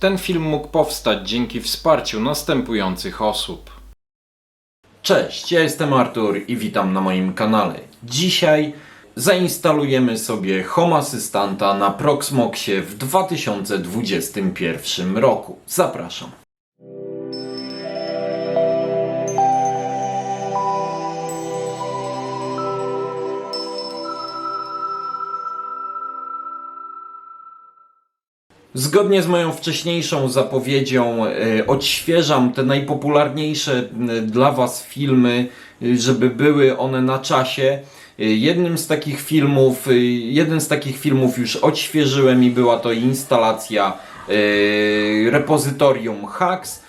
Ten film mógł powstać dzięki wsparciu następujących osób. Cześć, ja jestem Artur i witam na moim kanale. Dzisiaj zainstalujemy sobie Home Assistanta na Proxmoxie w 2021 roku. Zapraszam. Zgodnie z moją wcześniejszą zapowiedzią e, odświeżam te najpopularniejsze dla Was filmy, e, żeby były one na czasie. E, Jednym z takich filmów, jeden z takich filmów już odświeżyłem i była to instalacja repozytorium Hacks.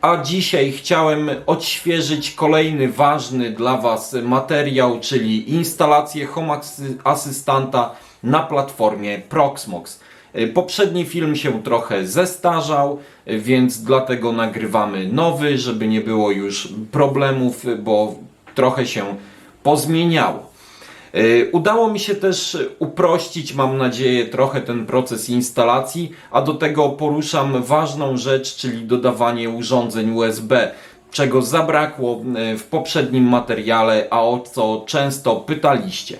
A dzisiaj chciałem odświeżyć kolejny ważny dla Was materiał, czyli instalację Home Asy- Assistanta na platformie Proxmox. Y, Poprzedni film się trochę zestarzał, y, więc dlatego nagrywamy nowy, żeby nie było już problemów, bo trochę się pozmieniało. Y, Udało mi się też uprościć, mam nadzieję, trochę ten proces instalacji, a do tego poruszam ważną rzecz, czyli dodawanie urządzeń USB, czego zabrakło w poprzednim materiale, a o co często pytaliście.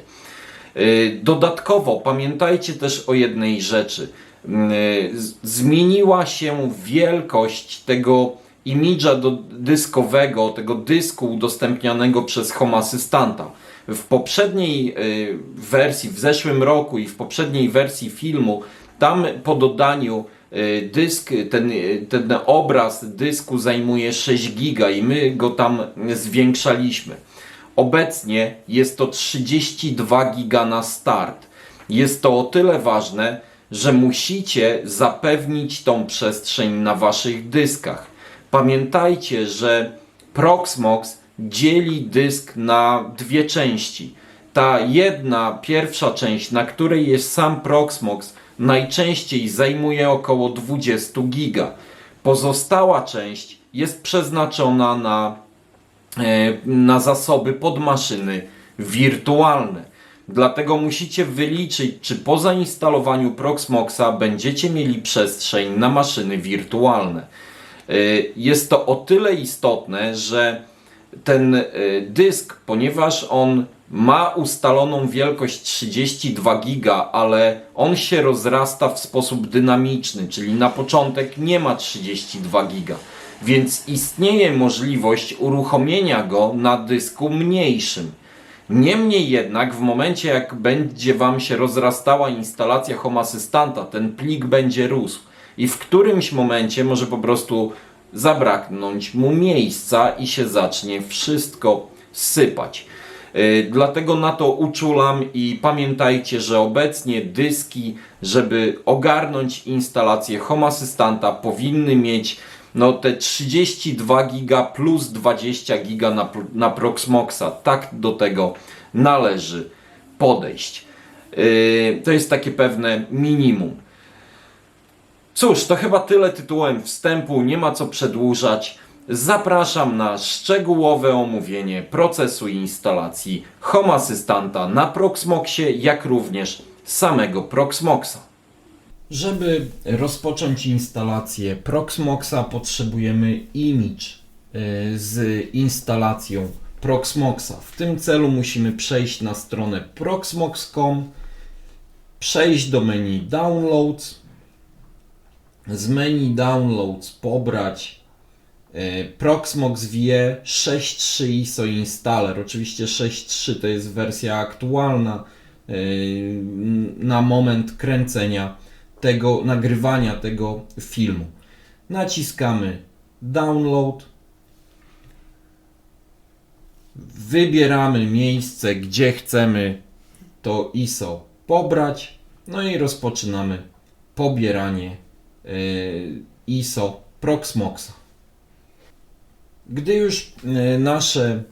Y, Dodatkowo pamiętajcie też o jednej rzeczy. Y, Zmieniła się wielkość tego imidża dyskowego, tego dysku udostępnianego przez Home Assistanta. W poprzedniej y, wersji, w zeszłym roku i w poprzedniej wersji filmu, tam po dodaniu dysk, ten, ten obraz dysku zajmuje 6 giga i my go tam zwiększaliśmy. Obecnie jest to 32 giga na start. Jest to o tyle ważne, że musicie zapewnić tą przestrzeń na waszych dyskach. Pamiętajcie, że Proxmox dzieli dysk na dwie części. Ta jedna, pierwsza część, na której jest sam Proxmox, najczęściej zajmuje około 20 giga. Pozostała część jest przeznaczona na na zasoby pod maszyny wirtualne. Dlatego musicie wyliczyć, czy po zainstalowaniu Proxmoxa będziecie mieli przestrzeń na maszyny wirtualne. E, Jest to o tyle istotne, że ten e, dysk, ponieważ on ma ustaloną wielkość 32 giga, ale on się rozrasta w sposób dynamiczny, czyli na początek nie ma 32 giga. Więc istnieje możliwość uruchomienia go na dysku mniejszym. Niemniej jednak, w momencie jak będzie Wam się rozrastała instalacja Home Assistanta, ten plik będzie rósł i w którymś momencie może po prostu zabraknąć mu miejsca i się zacznie wszystko sypać. Yy, Dlatego na to uczulam i pamiętajcie, że obecnie dyski, żeby ogarnąć instalację Home Assistanta, powinny mieć no te 32 giga plus 20 giga na, na Proxmoxa. Tak do tego należy podejść. Yy, to jest takie pewne minimum. Cóż, to chyba tyle tytułem wstępu, nie ma co przedłużać. Zapraszam na szczegółowe omówienie procesu instalacji Home Assistanta na Proxmoxie, jak również samego Proxmoxa. Żeby rozpocząć instalację Proxmoxa potrzebujemy image y, z instalacją Proxmoxa. W tym celu musimy przejść na stronę proxmox.com, przejść do menu Downloads, z menu Downloads pobrać e, Proxmox VE 6.3 ISO Installer. Oczywiście 6.3 to jest wersja aktualna e, na moment kręcenia tego, nagrywania tego filmu. Naciskamy Download. Wybieramy miejsce, gdzie chcemy to ISO pobrać. No i rozpoczynamy pobieranie e, ISO Proxmoxa. Gdy już e, nasze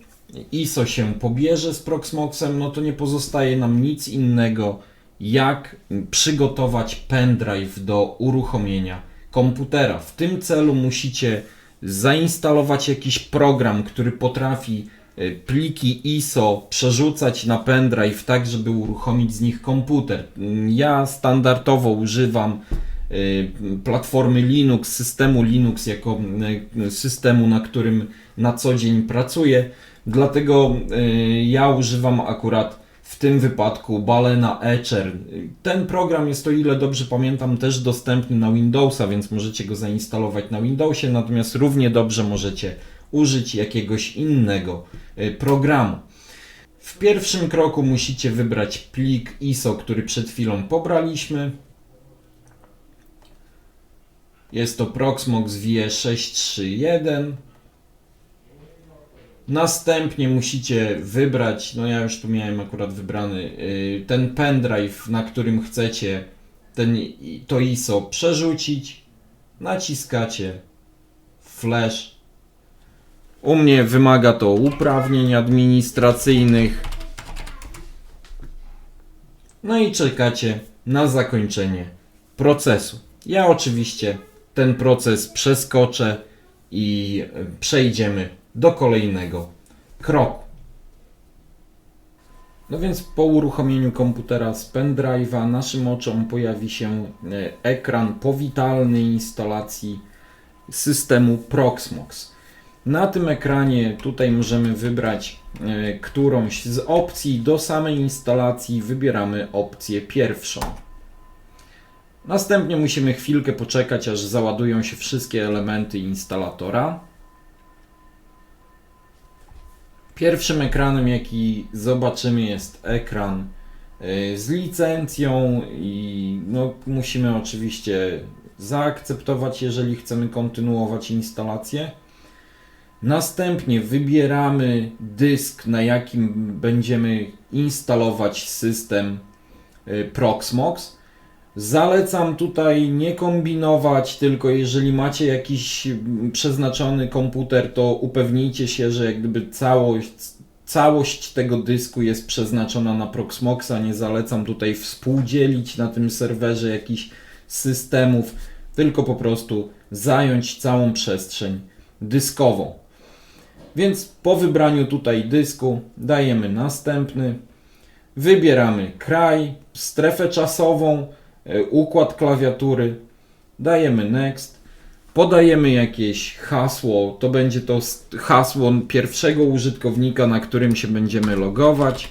ISO się pobierze z Proxmoxem, no to nie pozostaje nam nic innego, jak przygotować pendrive do uruchomienia komputera. W tym celu musicie zainstalować jakiś program, który potrafi e, pliki ISO przerzucać na pendrive tak, żeby uruchomić z nich komputer. Ja standardowo używam y, platformy Linux, systemu Linux jako y, systemu, na którym na co dzień pracuję. Dlatego ja używam akurat w tym wypadku Balena Etcher. Ten program jest, o ile dobrze pamiętam, też dostępny na Windowsa, więc możecie go zainstalować na Windowsie, natomiast równie dobrze możecie użyć jakiegoś innego y, programu. W pierwszym kroku musicie wybrać plik ISO, który przed chwilą pobraliśmy. Jest to Proxmox VE631. Następnie musicie wybrać, no ja już tu miałem akurat wybrany, y, ten pendrive, na którym chcecie ten, to ISO przerzucić. Naciskacie flash. U mnie wymaga to uprawnień administracyjnych. No i czekacie na zakończenie procesu. Ja oczywiście ten proces przeskoczę i e, przejdziemy do kolejnego kroku. No więc po uruchomieniu komputera z pendrive'a naszym oczom pojawi się e, ekran powitalny instalacji systemu Proxmox. Na tym ekranie tutaj możemy wybrać e, którąś z opcji. Do samej instalacji wybieramy opcję pierwszą. Następnie musimy chwilkę poczekać, aż załadują się wszystkie elementy instalatora. Pierwszym ekranem, jaki zobaczymy, jest ekran y, z licencją i no, musimy oczywiście zaakceptować, jeżeli chcemy kontynuować instalację. Następnie wybieramy dysk, na jakim będziemy instalować system y, Proxmox. Zalecam tutaj nie kombinować, tylko jeżeli macie jakiś przeznaczony komputer, to upewnijcie się, że jak gdyby całość, całość tego dysku jest przeznaczona na Proxmoxa. Nie zalecam tutaj współdzielić na tym serwerze jakichś systemów, tylko po prostu zająć całą przestrzeń dyskową. Więc po wybraniu tutaj dysku dajemy następny. Wybieramy kraj, strefę czasową, układ klawiatury, dajemy next, podajemy jakieś hasło, to będzie to hasło pierwszego użytkownika, na którym się będziemy logować.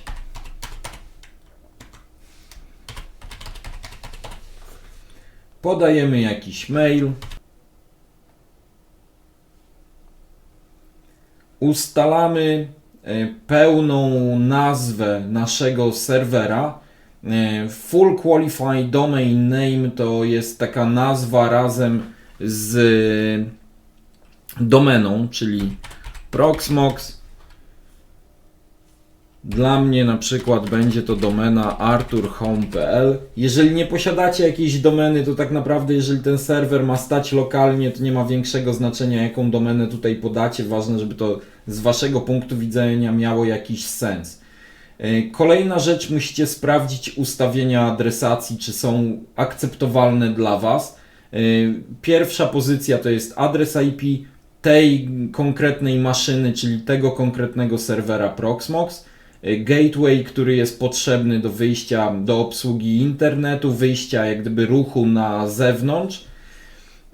Podajemy jakiś mail. Ustalamy e, pełną nazwę naszego serwera. E, Full Qualified Domain Name to jest taka nazwa razem z domeną, czyli Proxmox. Dla mnie na przykład będzie to domena arturhome.pl. Jeżeli nie posiadacie jakiejś domeny, to tak naprawdę jeżeli ten serwer ma stać lokalnie, to nie ma większego znaczenia jaką domenę tutaj podacie. Ważne, żeby to z waszego punktu widzenia miało jakiś sens. E, Kolejna rzecz, musicie sprawdzić ustawienia adresacji, czy są akceptowalne dla Was. E, Pierwsza pozycja to jest adres IP tej konkretnej maszyny, czyli tego konkretnego serwera Proxmox. E, Gateway, który jest potrzebny do wyjścia do obsługi internetu, wyjścia jak gdyby ruchu na zewnątrz.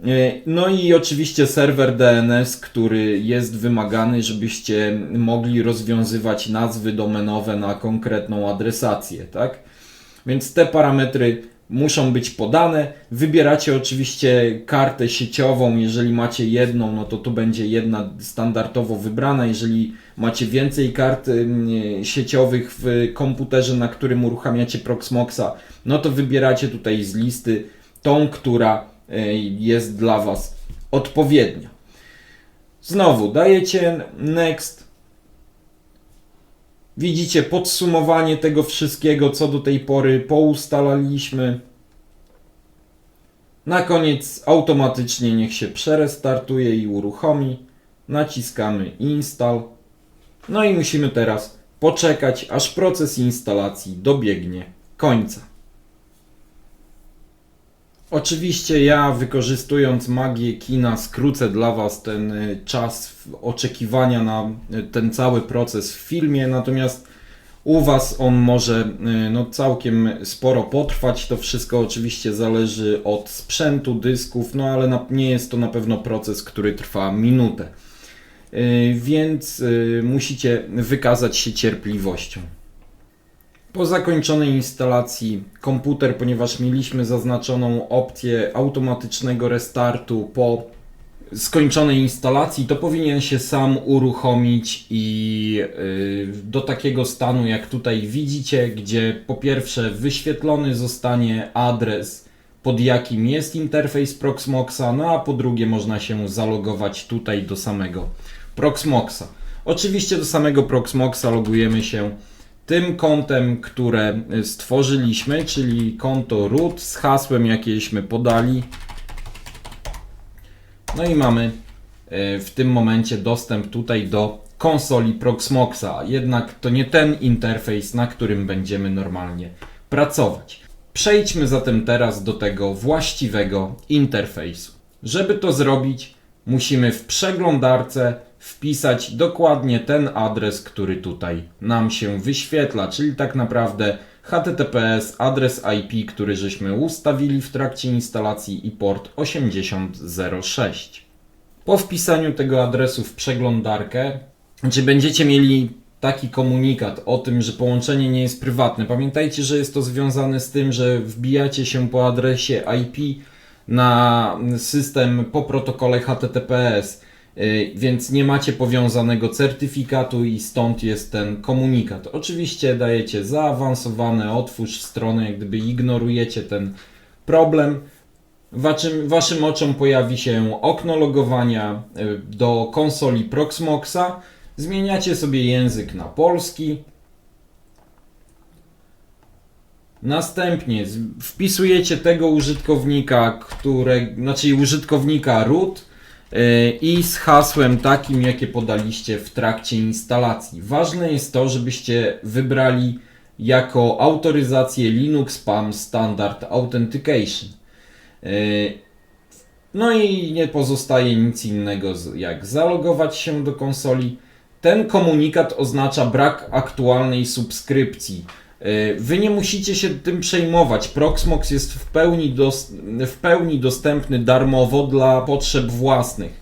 E, No i oczywiście serwer DNS, który jest wymagany, żebyście mogli rozwiązywać nazwy domenowe na konkretną adresację, tak? Więc te parametry muszą być podane. Wybieracie oczywiście kartę sieciową. Jeżeli macie jedną, no to to będzie jedna standardowo wybrana. Jeżeli macie więcej kart sieciowych w komputerze, na którym uruchamiacie Proxmoxa, no to wybieracie tutaj z listy tą, która jest dla Was odpowiednia. Znowu dajecie next. Widzicie podsumowanie tego wszystkiego, co do tej pory poustalaliśmy. Na koniec automatycznie niech się przerestartuje i uruchomi. Naciskamy install. No i musimy teraz poczekać, aż proces instalacji dobiegnie końca. Oczywiście ja wykorzystując magię kina skrócę dla Was ten y, czas oczekiwania na y, ten cały proces w filmie, natomiast U Was on może y, no, całkiem sporo potrwać. To wszystko oczywiście zależy od sprzętu, dysków, no ale na, nie jest to na pewno proces, który trwa minutę. Więc musicie wykazać się cierpliwością. Po zakończonej instalacji komputer, ponieważ mieliśmy zaznaczoną opcję automatycznego restartu po skończonej instalacji, to powinien się sam uruchomić i yy, do takiego stanu, jak tutaj widzicie, gdzie po pierwsze wyświetlony zostanie adres, pod jakim jest interfejs Proxmoxa, no a po drugie można się zalogować tutaj do samego Proxmoxa. Oczywiście do samego Proxmoxa logujemy się tym kontem, które y, stworzyliśmy, czyli konto root z hasłem, jakieśmy podali. No i mamy e, w tym momencie dostęp tutaj do konsoli Proxmoxa. Jednak to nie ten interfejs, na którym będziemy normalnie pracować. Przejdźmy zatem teraz do tego właściwego interfejsu. Żeby to zrobić, musimy w przeglądarce wpisać dokładnie ten adres, który tutaj nam się wyświetla, czyli tak naprawdę HTTPS, adres IP, który żeśmy ustawili w trakcie instalacji i port 8006. Po wpisaniu tego adresu w przeglądarkę, czy będziecie mieli taki komunikat o tym, że połączenie nie jest prywatne. Pamiętajcie, że jest to związane z tym, że wbijacie się po adresie IP na system po protokole HTTPS, więc nie macie powiązanego certyfikatu i stąd jest ten komunikat. Oczywiście dajecie zaawansowane, otwórz stronę, jak gdyby ignorujecie ten problem. Waszym, waszym oczom pojawi się okno logowania y, do konsoli Proxmoxa. Zmieniacie sobie język na polski. Następnie wpisujecie tego użytkownika, które, znaczy użytkownika root i z hasłem takim, jakie podaliście w trakcie instalacji. Ważne jest to, żebyście wybrali jako autoryzację Linux PAM Standard Authentication. Yy, No i nie pozostaje nic innego jak zalogować się do konsoli. Ten komunikat oznacza brak aktualnej subskrypcji. Yy, Wy nie musicie się tym przejmować. Proxmox jest w pełni, w pełni dostępny darmowo dla potrzeb własnych.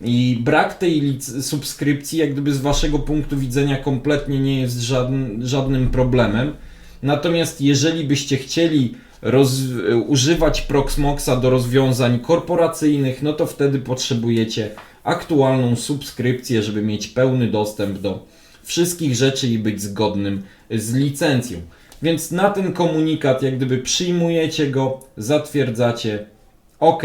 I brak tej subskrypcji, jak gdyby z waszego punktu widzenia, kompletnie nie jest żadn- żadnym problemem. Natomiast jeżeli byście chcieli używać Proxmoxa do rozwiązań korporacyjnych, no to wtedy potrzebujecie aktualną subskrypcję, żeby mieć pełny dostęp do wszystkich rzeczy i być zgodnym z licencją. Więc na ten komunikat, jak gdyby przyjmujecie go, zatwierdzacie OK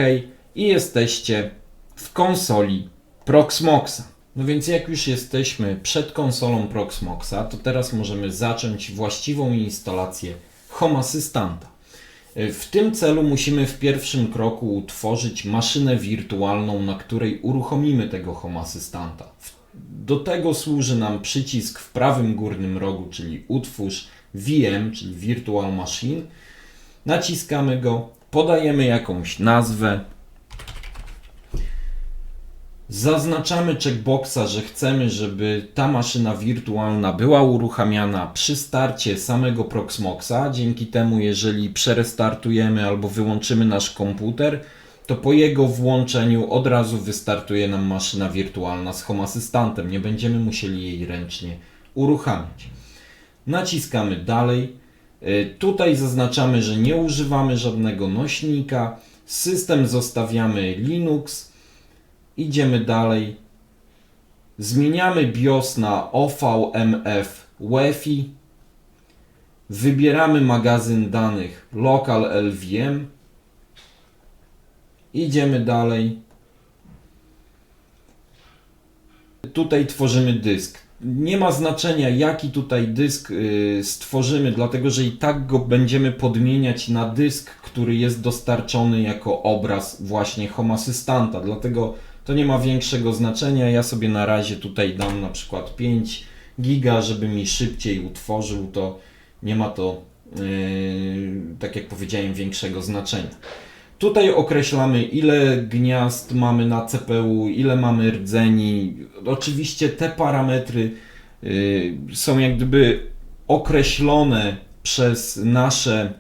i jesteście w konsoli Proxmoxa. No więc jak już jesteśmy przed konsolą Proxmoxa, to teraz możemy zacząć właściwą instalację Home Assistanta. W tym celu musimy w pierwszym kroku utworzyć maszynę wirtualną, na której uruchomimy tego Home Assistanta. W- Do tego służy nam przycisk w prawym górnym rogu, czyli utwórz VM, czyli Virtual Machine. Naciskamy go, podajemy jakąś nazwę, Zaznaczamy checkboxa, że chcemy, żeby ta maszyna wirtualna była uruchamiana przy starcie samego Proxmoxa. Dzięki temu, jeżeli przerestartujemy albo wyłączymy nasz komputer, to po jego włączeniu od razu wystartuje nam maszyna wirtualna z Home Assistantem. Nie będziemy musieli jej ręcznie uruchamiać. Naciskamy dalej. Y, Tutaj zaznaczamy, że nie używamy żadnego nośnika. System zostawiamy Linux. Idziemy dalej. Zmieniamy BIOS na OVMF UEFI. Wybieramy magazyn danych Local LVM. Idziemy dalej. Tutaj tworzymy dysk. Nie ma znaczenia jaki tutaj dysk y, stworzymy, dlatego że i tak go będziemy podmieniać na dysk, który jest dostarczony jako obraz właśnie Home Assistanta. Dlatego to nie ma większego znaczenia. Ja sobie na razie tutaj dam na przykład 5 giga, żeby mi szybciej utworzył to. Nie ma to, yy, tak jak powiedziałem, większego znaczenia. Tutaj określamy ile gniazd mamy na CPU, ile mamy rdzeni. Oczywiście te parametry yy, są jak gdyby określone przez nasze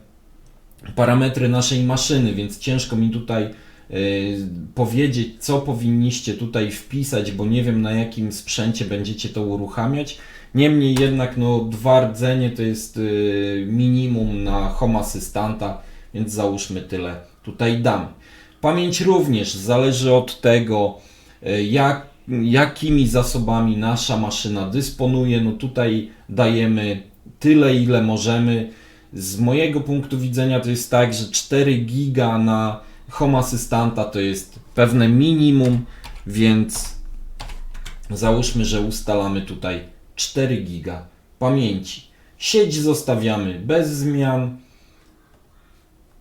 parametry naszej maszyny, więc ciężko mi tutaj y, powiedzieć, co powinniście tutaj wpisać, bo nie wiem na jakim sprzęcie będziecie to uruchamiać. Niemniej jednak no, dwa rdzenie to jest y, minimum na Home Assistanta, więc załóżmy tyle tutaj damy. Pamięć również zależy od tego, y, jak, jakimi zasobami nasza maszyna dysponuje. No tutaj dajemy tyle, ile możemy. Z mojego punktu widzenia to jest tak, że 4 giga na Home Assistanta to jest pewne minimum, więc załóżmy, że ustalamy tutaj 4 giga pamięci. Sieć zostawiamy bez zmian.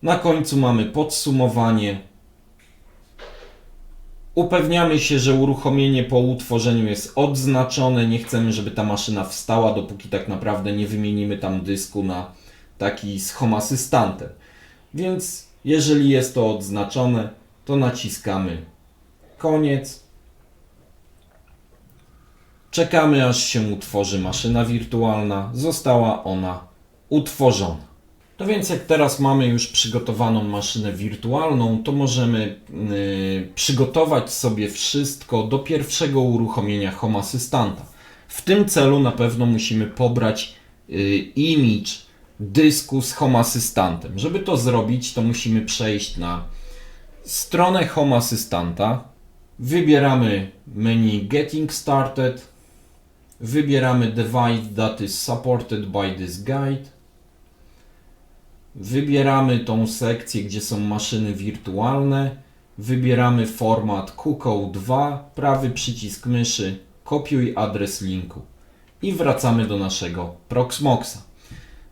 Na końcu mamy podsumowanie. Upewniamy się, że uruchomienie po utworzeniu jest odznaczone. Nie chcemy, żeby ta maszyna wstała, dopóki tak naprawdę nie wymienimy tam dysku na taki z. Więc jeżeli jest to odznaczone, to naciskamy koniec. Czekamy aż się utworzy maszyna wirtualna. Została ona utworzona. No więc jak teraz mamy już przygotowaną maszynę wirtualną, to możemy yy, przygotować sobie wszystko do pierwszego uruchomienia Home Assistanta. W tym celu na pewno musimy pobrać yy, image dysku z Home Assistantem. Żeby to zrobić, to musimy przejść na stronę Home Assistanta. Wybieramy menu Getting Started. Wybieramy device that is supported by this guide. Wybieramy tą sekcję, gdzie są maszyny wirtualne. Wybieramy format QCOW2, prawy przycisk myszy, kopiuj adres linku. I wracamy do naszego Proxmoxa.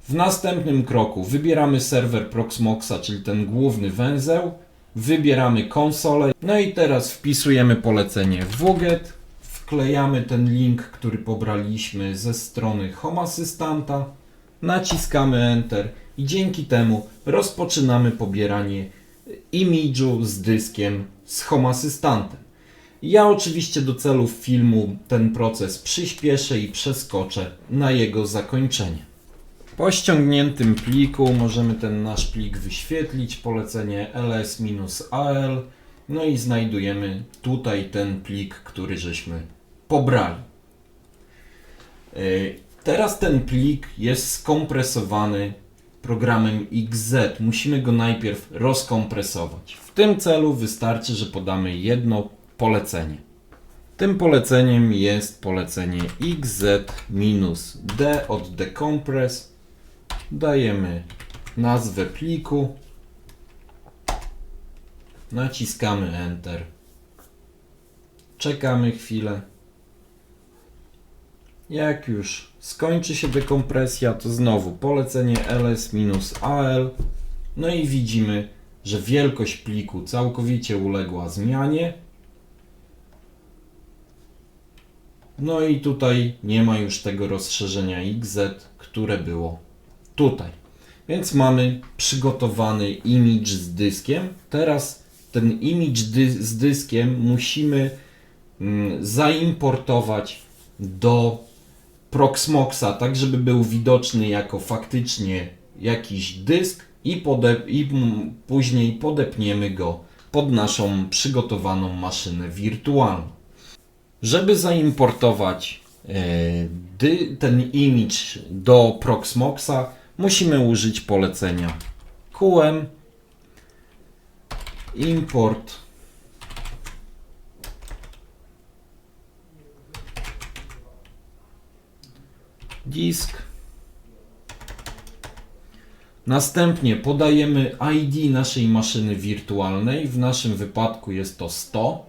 W następnym kroku wybieramy serwer Proxmoxa, czyli ten główny węzeł, wybieramy konsolę, no i teraz wpisujemy polecenie wget, wklejamy ten link, który pobraliśmy ze strony Home Assistanta, naciskamy Enter i dzięki temu rozpoczynamy pobieranie imidżu z dyskiem z Home Assistantem. Ja oczywiście do celów filmu ten proces przyspieszę i przeskoczę na jego zakończenie. Po ściągniętym pliku możemy ten nasz plik wyświetlić, polecenie ls-al, no i znajdujemy tutaj ten plik, który żeśmy pobrali. Yy, Teraz ten plik jest skompresowany programem XZ. Musimy go najpierw rozkompresować. W tym celu wystarczy, że podamy jedno polecenie. Tym poleceniem jest polecenie xz-d od decompress. Dajemy nazwę pliku. Naciskamy Enter. Czekamy chwilę. Jak już skończy się dekompresja, to znowu polecenie ls-al. No i widzimy, że wielkość pliku całkowicie uległa zmianie. No i tutaj nie ma już tego rozszerzenia XZ, które było tutaj. Więc mamy przygotowany image z dyskiem. Teraz ten image dy z dyskiem musimy mm, zaimportować do Proxmoxa, tak żeby był widoczny jako faktycznie jakiś dysk i, i później podepniemy go pod naszą przygotowaną maszynę wirtualną. Żeby zaimportować e, ten image do Proxmoxa, musimy użyć polecenia QM import disk. Następnie podajemy ID naszej maszyny wirtualnej. W naszym wypadku jest to 100.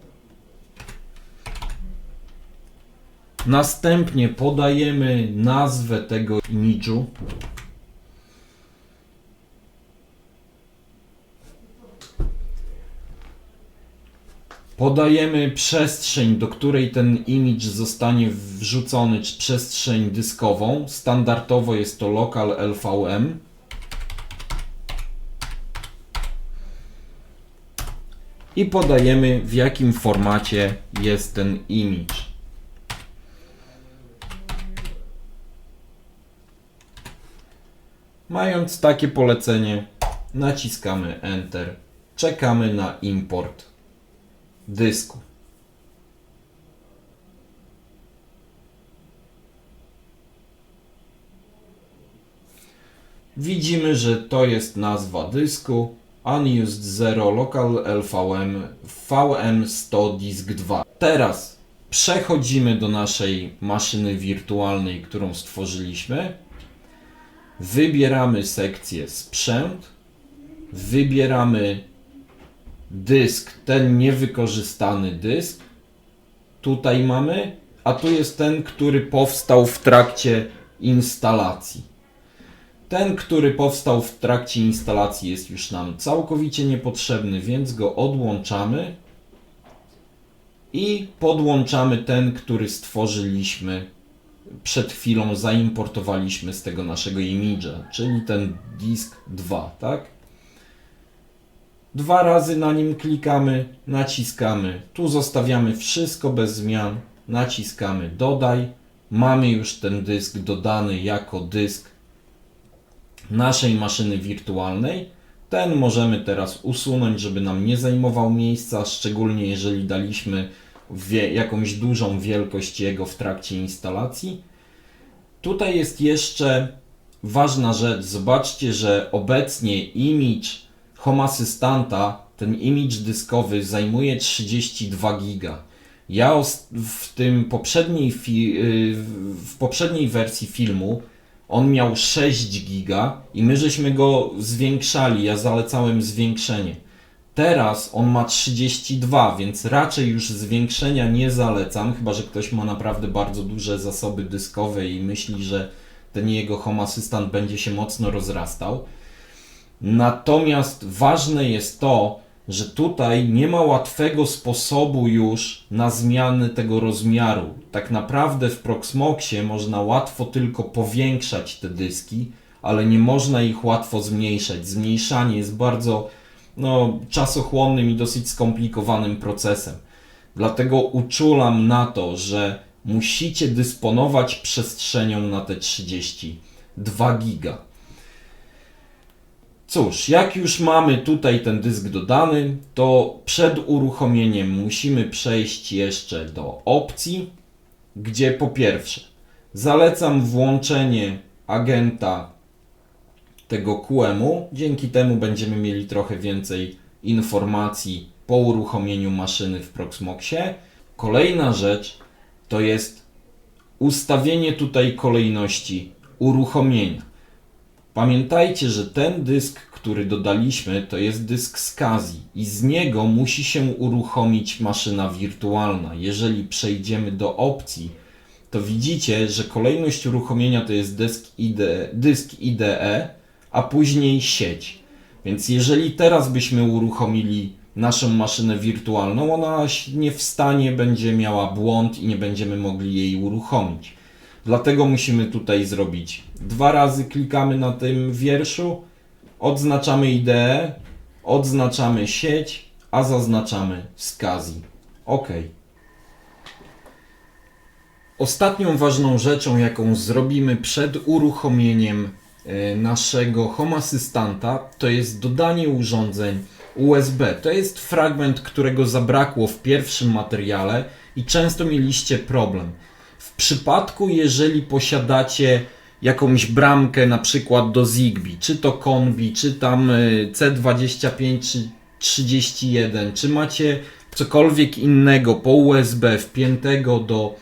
Następnie podajemy nazwę tego imidżu. Podajemy przestrzeń, do której ten image zostanie wrzucony, czy przestrzeń dyskową. Standardowo jest to local LVM. I podajemy w jakim formacie jest ten image. Mając takie polecenie, naciskamy Enter. Czekamy na import dysku. Widzimy, że to jest nazwa dysku Unused Zero Local LVM VM100 Disk 2. Teraz przechodzimy do naszej maszyny wirtualnej, którą stworzyliśmy. Wybieramy sekcję sprzęt. Wybieramy dysk, ten niewykorzystany dysk. Tutaj mamy, a tu jest ten, który powstał w trakcie instalacji. Ten, który powstał w trakcie instalacji jest już nam całkowicie niepotrzebny, więc go odłączamy i podłączamy ten, który stworzyliśmy przed chwilą, zaimportowaliśmy z tego naszego imidża, czyli ten disk 2, tak? Dwa razy na nim klikamy, naciskamy, tu zostawiamy wszystko bez zmian, naciskamy dodaj, mamy już ten dysk dodany jako dysk naszej maszyny wirtualnej. Ten możemy teraz usunąć, żeby nam nie zajmował miejsca, szczególnie jeżeli daliśmy jakąś dużą wielkość jego w trakcie instalacji. Tutaj jest jeszcze ważna rzecz. Zobaczcie, że obecnie image Home Assistanta, ten image dyskowy zajmuje 32 giga. Ja w tym poprzedniej y, w poprzedniej wersji filmu on miał 6 giga i my żeśmy go zwiększali, ja zalecałem zwiększenie. Teraz on ma 32, więc raczej już zwiększenia nie zalecam, chyba że ktoś ma naprawdę bardzo duże zasoby dyskowe i myśli, że ten jego Home Assistant będzie się mocno rozrastał. Natomiast ważne jest to, że tutaj nie ma łatwego sposobu już na zmianę tego rozmiaru. Tak naprawdę w Proxmoxie można łatwo tylko powiększać te dyski, ale nie można ich łatwo zmniejszać. Zmniejszanie jest bardzo no, czasochłonnym i dosyć skomplikowanym procesem. Dlatego uczulam na to, że musicie dysponować przestrzenią na te 32 giga. Cóż, jak już mamy tutaj ten dysk dodany, to przed uruchomieniem musimy przejść jeszcze do opcji, gdzie po pierwsze zalecam włączenie agenta tego QEMU. Dzięki temu będziemy mieli trochę więcej informacji po uruchomieniu maszyny w Proxmoxie. Kolejna rzecz to jest ustawienie tutaj kolejności uruchomienia. Pamiętajcie, że ten dysk, który dodaliśmy, to jest dysk SCSI i z niego musi się uruchomić maszyna wirtualna. Jeżeli przejdziemy do opcji, to widzicie, że kolejność uruchomienia to jest dysk IDE, dysk IDE, a później sieć. Więc jeżeli teraz byśmy uruchomili naszą maszynę wirtualną, ona nie wstanie, będzie miała błąd i nie będziemy mogli jej uruchomić. Dlatego musimy tutaj zrobić dwa razy klikamy na tym wierszu, odznaczamy IDE, odznaczamy sieć, a zaznaczamy SCSI. OK. Ostatnią ważną rzeczą, jaką zrobimy przed uruchomieniem e, naszego Home Assistanta, to jest dodanie urządzeń USB. To jest fragment, którego zabrakło w pierwszym materiale i często mieliście problem. Przypadku, jeżeli posiadacie jakąś bramkę na przykład do Zigbee, czy to Convi, czy tam y, C25, czy 31, czy macie cokolwiek innego po USB wpiętego do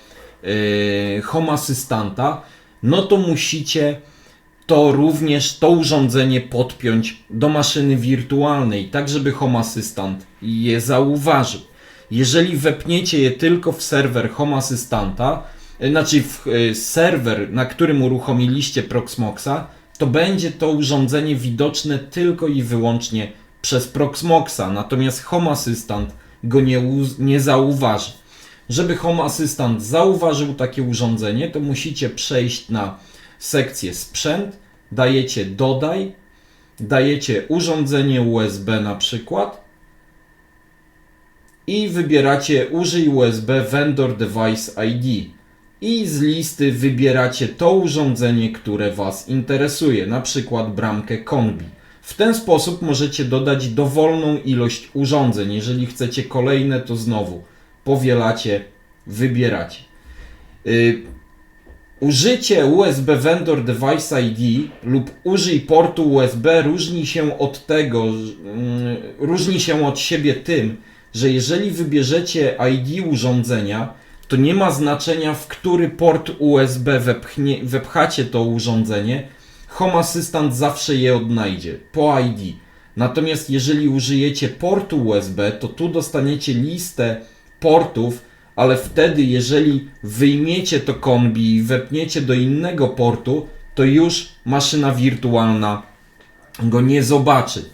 y, Home Assistanta, no to musicie to również to urządzenie podpiąć do maszyny wirtualnej, tak żeby Home Assistant je zauważył. Jeżeli wepniecie je tylko w serwer Home Assistanta, znaczy w y, serwer, na którym uruchomiliście Proxmoxa, to będzie to urządzenie widoczne tylko i wyłącznie przez Proxmoxa, natomiast Home Assistant go nie, nie zauważy. Żeby Home Assistant zauważył takie urządzenie, to musicie przejść na sekcję sprzęt, dajecie dodaj, dajecie urządzenie USB na przykład i wybieracie użyj USB Vendor Device ID. I z listy wybieracie to urządzenie, które Was interesuje, na przykład bramkę kombi. W ten sposób możecie dodać dowolną ilość urządzeń. Jeżeli chcecie kolejne, to znowu powielacie, wybieracie. Y, Użycie USB Vendor Device ID lub użyj portu USB różni się od tego, mm, różni się od siebie tym, że jeżeli wybierzecie ID urządzenia, to nie ma znaczenia, w który port USB wepchnie, wepchacie to urządzenie. Home Assistant zawsze je odnajdzie po ID. Natomiast jeżeli użyjecie portu USB, to tu dostaniecie listę portów, ale wtedy, jeżeli wyjmiecie to kombi i wepniecie do innego portu, to już maszyna wirtualna go nie zobaczy.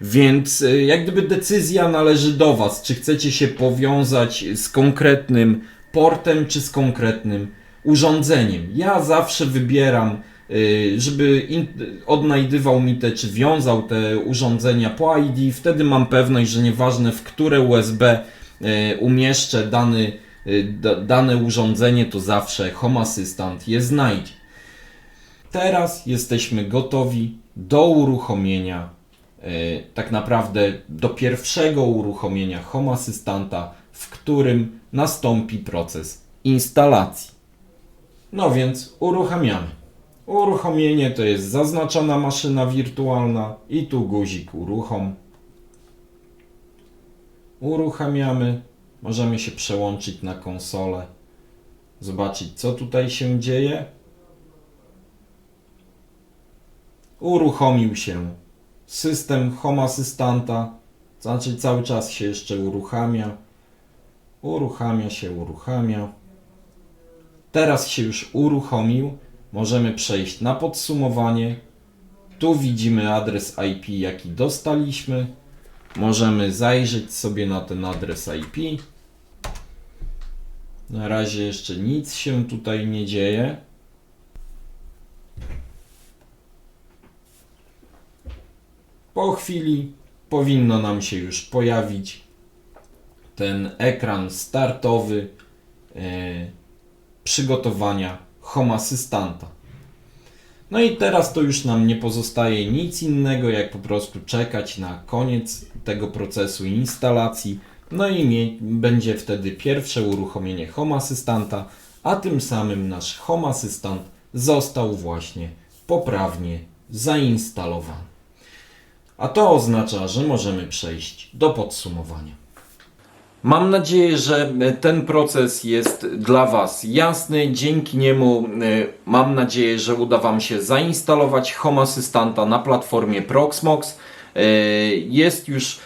Więc y, jak gdyby decyzja należy do Was, czy chcecie się powiązać z konkretnym portem, czy z konkretnym urządzeniem. Ja zawsze wybieram, y, żeby odnajdywał mi te, czy wiązał te urządzenia po ID. Wtedy mam pewność, że nieważne w które USB y, umieszczę dany, y, da, dane urządzenie, to zawsze Home Assistant je znajdzie. Teraz jesteśmy gotowi do uruchomienia, tak naprawdę do pierwszego uruchomienia Home Assistanta, w którym nastąpi proces instalacji. No więc uruchamiamy. Uruchomienie to jest zaznaczona maszyna wirtualna i tu guzik uruchom. Uruchamiamy. Możemy się przełączyć na konsolę, zobaczyć co tutaj się dzieje. uruchomił się system Home Assistanta, znaczy cały czas się jeszcze uruchamia, uruchamia się, uruchamia. Teraz się już uruchomił, możemy przejść na podsumowanie. Tu widzimy adres IP, jaki dostaliśmy. Możemy zajrzeć sobie na ten adres IP. Na razie jeszcze nic się tutaj nie dzieje. Po chwili powinno nam się już pojawić ten ekran startowy e, przygotowania Home Assistanta. No i teraz to już nam nie pozostaje nic innego, jak po prostu czekać na koniec tego procesu instalacji. No i będzie wtedy pierwsze uruchomienie Home Assistanta, a tym samym nasz Home Assistant został właśnie poprawnie zainstalowany. A to oznacza, że możemy przejść do podsumowania. Mam nadzieję, że ten proces jest dla Was jasny. Dzięki niemu e, mam nadzieję, że uda Wam się zainstalować Home Assistanta na platformie Proxmox. E, Jest już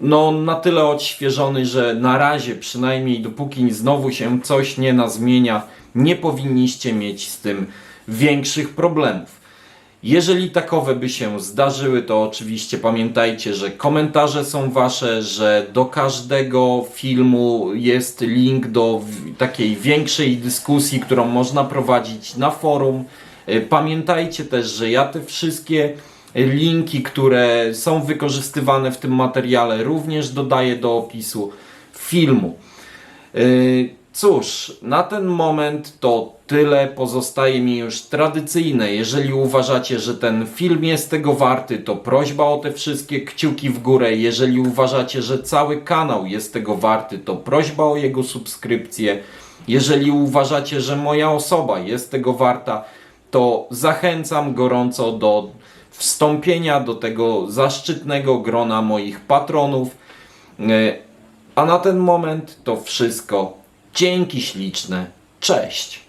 no, na tyle odświeżony, że na razie, przynajmniej dopóki znowu się coś nie nazmienia, nie powinniście mieć z tym większych problemów. Jeżeli takowe by się zdarzyły, to oczywiście pamiętajcie, że komentarze są wasze, że do każdego filmu jest link do takiej większej dyskusji, którą można prowadzić na forum. E, Pamiętajcie też, że ja te wszystkie linki, które są wykorzystywane w tym materiale, również dodaję do opisu filmu. Cóż, na ten moment to tyle. Pozostaje mi już tradycyjne. Jeżeli uważacie, że ten film jest tego warty, to prośba o te wszystkie kciuki w górę. Jeżeli uważacie, że cały kanał jest tego warty, to prośba o jego subskrypcję. Jeżeli uważacie, że moja osoba jest tego warta, to zachęcam gorąco do wstąpienia do tego zaszczytnego grona moich patronów. Yy, a na ten moment to wszystko. Dzięki śliczne. Cześć.